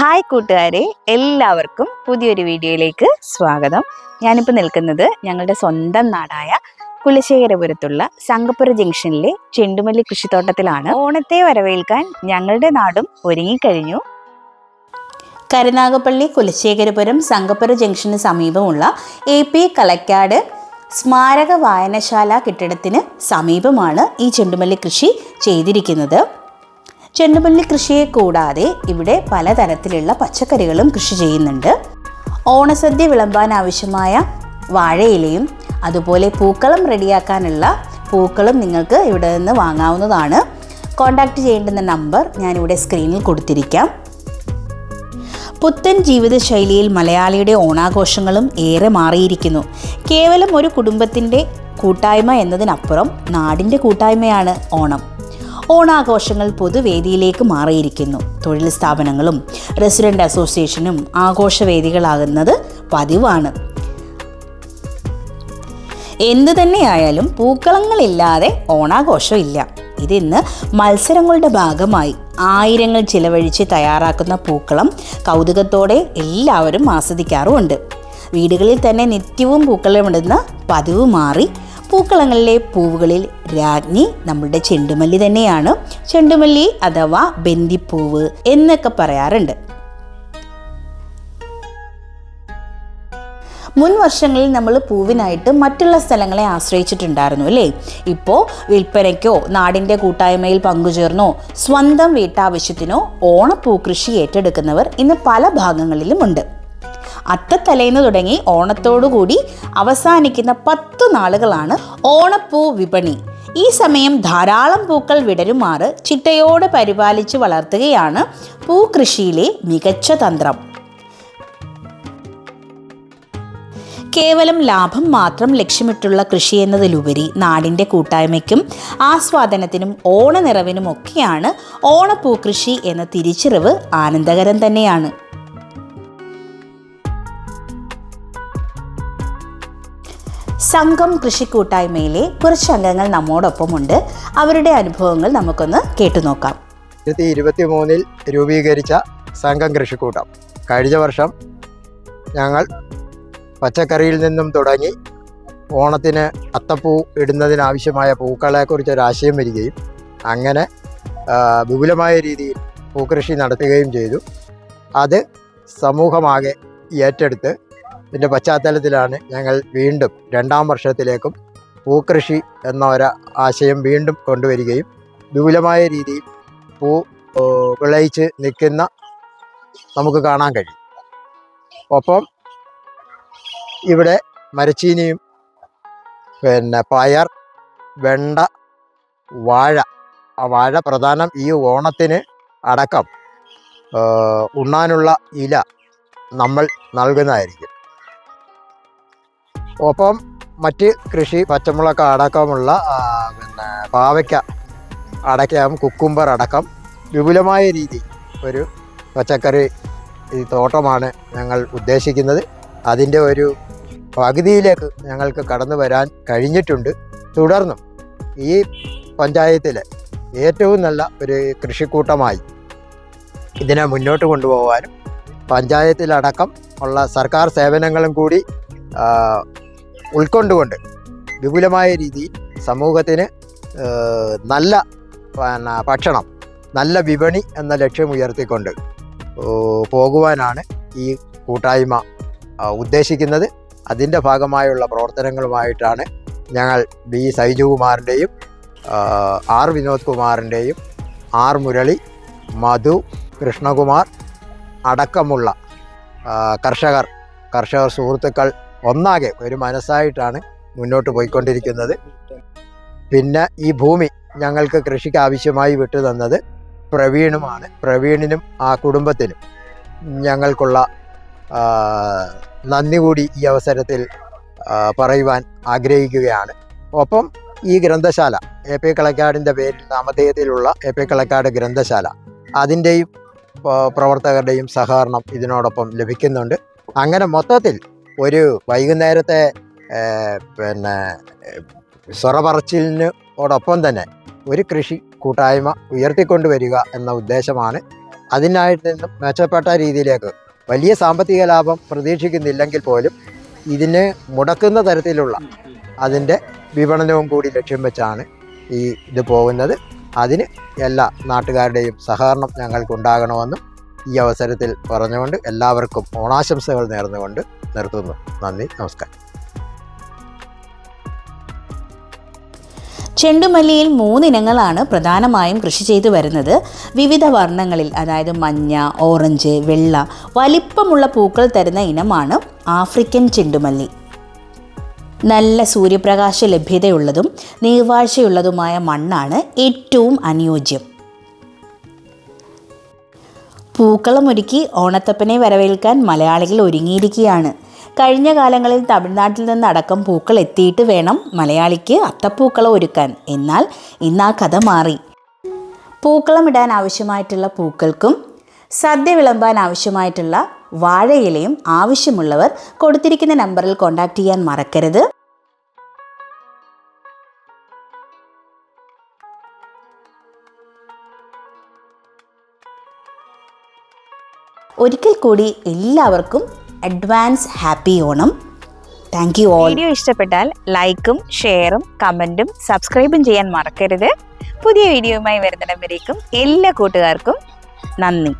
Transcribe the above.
Hi കൂട്ടുകാരെ എല്ലാവർക്കും പുതിയൊരു വീഡിയോയിലേക്ക് സ്വാഗതം. ഞാനിപ്പോൾ നിൽക്കുന്നത് ഞങ്ങളുടെ സ്വന്തം നാടായ കുലശേഖരപുരത്തുള്ള സംഗപ്പുര ജംഗ്ഷനിലെ ചെണ്ടുമല്ലി കൃഷിത്തോട്ടത്തിലാണ്. ഓണത്തെ വരവേൽക്കാൻ ഞങ്ങളുടെ നാടും ഒരുങ്ങിക്കഴിഞ്ഞു. കരുനാഗപ്പള്ളി കുലശേഖരപുരം സംഗപ്പുര ജംഗ്ഷന് സമീപമുള്ള എ പി കളക്കാട് സ്മാരക വായനശാല കെട്ടിടത്തിന് സമീപമാണ് ഈ ചെണ്ടുമല്ലി കൃഷി ചെയ്തിരിക്കുന്നത്. ചെണ്ടുമല്ലി കൃഷിയെ കൂടാതെ ഇവിടെ പലതരത്തിലുള്ള പച്ചക്കറികളും കൃഷി ചെയ്യുന്നുണ്ട്. ഓണസദ്യ വിളമ്പാൻ ആവശ്യമായ വാഴയിലയും അതുപോലെ പൂക്കളം റെഡിയാക്കാനുള്ള പൂക്കളും നിങ്ങൾക്ക് ഇവിടെ നിന്ന് വാങ്ങാവുന്നതാണ്. കോൺടാക്റ്റ് ചെയ്യേണ്ടുന്ന നമ്പർ ഞാനിവിടെ സ്ക്രീനിൽ കൊടുത്തിരിക്കാം. പുത്തൻ ജീവിതശൈലിയിൽ മലയാളിയുടെ ഓണാഘോഷങ്ങളും ഏറെ മാറിയിരിക്കുന്നു. കേവലം ഒരു കുടുംബത്തിന്റെ കൂട്ടായ്മ എന്നതിനപ്പുറം നാടിന്റെ കൂട്ടായ്മയാണ് ഓണം. ഓണാഘോഷങ്ങൾ പൊതുവേദിയിലേക്ക് മാറിയിരിക്കുന്നു. തൊഴിൽ സ്ഥാപനങ്ങളും റെസിഡന്റ് അസോസിയേഷനും ആഘോഷവേദികളാകുന്നത് പതിവാണ്. എന്തു തന്നെയായാലും പൂക്കളങ്ങളില്ലാതെ ഓണാഘോഷമില്ല. ഇതിന്ന് മത്സരങ്ങളുടെ ഭാഗമായി ആയിരങ്ങൾ ചിലവഴിച്ച് തയ്യാറാക്കുന്ന പൂക്കളം കൗതുകത്തോടെ എല്ലാവരും ആസ്വദിക്കാറുമുണ്ട്. വീടുകളിൽ തന്നെ നിത്യവും പൂക്കളമിടുന്ന പതിവ് മാറി പൂക്കളങ്ങളിലെ പൂവുകളിൽ രാജ്ഞി നമ്മളുടെ ചെണ്ടുമല്ലി തന്നെയാണ്. ചെണ്ടുമല്ലി അഥവാ ബന്ദിപ്പൂവ് എന്നൊക്കെ പറയാറുണ്ട്. മുൻ വർഷങ്ങളിൽ നമ്മൾ പൂവിനായിട്ട് മറ്റുള്ള സ്ഥലങ്ങളെ ആശ്രയിച്ചിട്ടുണ്ടായിരുന്നു അല്ലേ? ഇപ്പോൾ വിൽപ്പനയ്ക്കോ നാടിന്റെ കൂട്ടായ്മയിൽ പങ്കുചേർന്നോ സ്വന്തം വീട്ടാവശ്യത്തിനോ ഓണപ്പൂ കൃഷി ഏറ്റെടുക്കുന്നവർ ഇന്ന് പല ഭാഗങ്ങളിലുമുണ്ട്. അത്തത്തലേന്ന് തുടങ്ങി ഓണത്തോടുകൂടി അവസാനിക്കുന്ന പത്തു നാളുകളാണ് ഓണപ്പൂ വിപണി. ഈ സമയം ധാരാളം പൂക്കൾ വിടരുമാറ് ചിട്ടയോടെ പരിപാലിച്ച് വളർത്തുകയാണ് പൂക്കൃഷിയിലെ മികച്ച തന്ത്രം. കേവലം ലാഭം മാത്രം ലക്ഷ്യമിട്ടുള്ള കൃഷി എന്നതിലുപരി നാടിന്റെ കൂട്ടായ്മയ്ക്കും ആസ്വാദനത്തിനും ഓണനിറവിനുമൊക്കെയാണ് ഓണപ്പൂക്കൃഷി എന്ന തിരിച്ചറിവ് ആനന്ദകരം തന്നെയാണ്. സംഘം കൃഷി കൂട്ടായ്മയിലെ കുറച്ച് അംഗങ്ങൾ നമ്മോടൊപ്പമുണ്ട്. അവരുടെ അനുഭവങ്ങൾ നമുക്കൊന്ന് കേട്ടുനോക്കാം ആയിരത്തി ഇരുപത്തി മൂന്നിൽ രൂപീകരിച്ച സംഘം കൃഷിക്കൂട്ടം. കഴിഞ്ഞ വർഷം ഞങ്ങൾ പച്ചക്കറിയിൽ നിന്നും തുടങ്ങി ഓണത്തിന് അത്തപ്പൂ ഇടുന്നതിനാവശ്യമായ പൂക്കളെക്കുറിച്ച് ഒരാശയം വരികയും അങ്ങനെ വിപുലമായ രീതിയിൽ പൂക്കൃഷി നടത്തുകയും ചെയ്തു. അത് സമൂഹമാകെ ഏറ്റെടുത്ത് ഇതിന്റെ പശ്ചാത്തലത്തിലാണ് ഞങ്ങൾ വീണ്ടും രണ്ടാം വർഷത്തിലേക്കും പൂക്കൃഷി എന്ന ഒരു ആശയം വീണ്ടും കൊണ്ടുവരികയും വിപുലമായ രീതിയിൽ പൂ വിളയിച്ച് നിൽക്കുന്ന നമുക്ക് കാണാൻ കഴിയും. ഒപ്പം ഇവിടെ മരച്ചീനിയും പിന്നെ പയർ വെണ്ട വാഴ ആ വാഴ പ്രധാനം ഈ ഓണത്തിന് അടക്കം ഉണ്ണാനുള്ള ഇല നമ്മൾ നൽകുന്നതായിരിക്കും. ഒപ്പം മറ്റ് കൃഷി പച്ചമുളക് അടക്കമുള്ള പിന്നെ പാവയ്ക്ക അടയ്ക്കാം കുക്കുംബർ അടക്കം വിപുലമായ രീതി ഒരു പച്ചക്കറി ഈ തോട്ടമാണ് ഞങ്ങൾ ഉദ്ദേശിക്കുന്നത്. അതിന്റെ ഒരു പകുതിയിലേക്ക് ഞങ്ങൾക്ക് കടന്നു വരാൻ കഴിഞ്ഞിട്ടുണ്ട്. തുടർന്നും ഈ പഞ്ചായത്തിലെ ഏറ്റവും നല്ല ഒരു കൃഷിക്കൂട്ടമായി ഇതിനെ മുന്നോട്ട് കൊണ്ടുപോകാനും പഞ്ചായത്തിലടക്കം ഉള്ള സർക്കാർ സേവനങ്ങളും കൂടി ഉൾക്കൊണ്ടുകൊണ്ട് വിപുലമായ രീതിയിൽ സമൂഹത്തിന് നല്ല ഭക്ഷണം നല്ല വിപണി എന്ന ലക്ഷ്യം ഉയർത്തിക്കൊണ്ട് പോകുവാനാണ് ഈ കൂട്ടായ്മ ഉദ്ദേശിക്കുന്നത്. അതിന്റെ ഭാഗമായുള്ള പ്രവർത്തനങ്ങളുമായിട്ടാണ് ഞങ്ങൾ ബി സൈജുകുമാറിന്റെയും ആർ വിനോദ് കുമാറിന്റെയും ആർ മുരളി മധു കൃഷ്ണകുമാർ അടക്കമുള്ള കർഷകർ കർഷകർ സുഹൃത്തുക്കൾ ഒന്നാകെ ഒരു മനസ്സായിട്ടാണ് മുന്നോട്ട് പോയിക്കൊണ്ടിരിക്കുന്നത്. പിന്നെ ഈ ഭൂമി ഞങ്ങൾക്ക് കൃഷിക്ക് ആവശ്യമായി വിട്ടു തന്നത് പ്രവീണുമാണ്. പ്രവീണിനും ആ കുടുംബത്തിനും ഞങ്ങൾക്കുള്ള നന്ദി കൂടി ഈ അവസരത്തിൽ പറയുവാൻ ആഗ്രഹിക്കുകയാണ്. ഒപ്പം ഈ ഗ്രന്ഥശാല എ പി കളക്കാടിന്റെ പേരിൽ നാമധേയത്തിലുള്ള എ പി കളക്കാട് ഗ്രന്ഥശാല അതിന്റെയും പ്രവർത്തകരുടെയും സഹകരണം ഇതിനോടൊപ്പം ലഭിക്കുന്നുണ്ട്. അങ്ങനെ മൊത്തത്തിൽ ഒരു വൈകുന്നേരത്തെ പിന്നെ സ്വറപറച്ചിലിനോടൊപ്പം തന്നെ ഒരു കൃഷി കൂട്ടായ്മ ഉയർത്തിക്കൊണ്ടുവരിക എന്ന ഉദ്ദേശമാണ്. അതിനായിട്ട് നിന്നും മെച്ചപ്പെട്ട രീതിയിലേക്ക് വലിയ സാമ്പത്തിക ലാഭം പ്രതീക്ഷിക്കുന്നില്ലെങ്കിൽ പോലും ഇതിനെ മുടക്കുന്ന തരത്തിലുള്ള അതിന്റെ വിപണനവും കൂടി ലക്ഷ്യം വെച്ചാണ് ഈ ഇത് പോകുന്നത്. അതിന് എല്ലാ നാട്ടുകാരുടെയും സഹകരണം ഞങ്ങൾക്കുണ്ടാകണമെന്നും ഈ അവസരത്തിൽ പറഞ്ഞുകൊണ്ട് എല്ലാവർക്കും ഓണാശംസകൾ നേർന്നുകൊണ്ട് നിർത്തുന്നു. നന്ദി നമസ്കാരം. ചെണ്ടുമല്ലിയിൽ മൂന്നിനങ്ങളാണ് പ്രധാനമായും കൃഷി ചെയ്തു വരുന്നത്. വിവിധ വർണങ്ങളിൽ അതായത് മഞ്ഞ ഓറഞ്ച് വെള്ള വലിപ്പമുള്ള പൂക്കൾ തരുന്ന ഇനമാണ് ആഫ്രിക്കൻ ചെണ്ടുമല്ലി. നല്ല സൂര്യപ്രകാശ ലഭ്യതയുള്ളതും നീർവാഴ്ചയുള്ളതുമായ മണ്ണാണ് ഏറ്റവും അനുയോജ്യം. പൂക്കളം ഒരുക്കി ഓണത്തപ്പനെ വരവേൽക്കാൻ മലയാളികൾ ഒരുങ്ങിയിരിക്കുകയാണ്. കഴിഞ്ഞ കാലങ്ങളിൽ തമിഴ്നാട്ടിൽ നിന്നടക്കം പൂക്കൾ എത്തിയിട്ട് വേണം മലയാളിക്ക് അത്തപ്പൂക്കളം ഒരുക്കാൻ. എന്നാൽ ഇന്ന് ആ കഥ മാറി. പൂക്കളം ഇടാൻ ആവശ്യമായിട്ടുള്ള പൂക്കൾക്കും സദ്യ വിളമ്പാൻ ആവശ്യമായിട്ടുള്ള വാഴയിലയും ആവശ്യമുള്ളവർ കൊടുത്തിരിക്കുന്ന നമ്പറിൽ കോൺടാക്റ്റ് ചെയ്യാൻ മറക്കരുത്. ഒരിക്കൽ കൂടി എല്ലാവർക്കും advance happy Onam. Thank you all video ഇഷ്ടപ്പെട്ടാൽ ലൈക്കും ഷെയറും കമന്റും സബ്സ്ക്രൈബും ചെയ്യാൻ മറക്കരുത്. പുതിയ വീഡിയോയുമായി വരുന്നിടം വരേക്കും എല്ലാ കൂട്ടുകാർക്കും നന്ദി.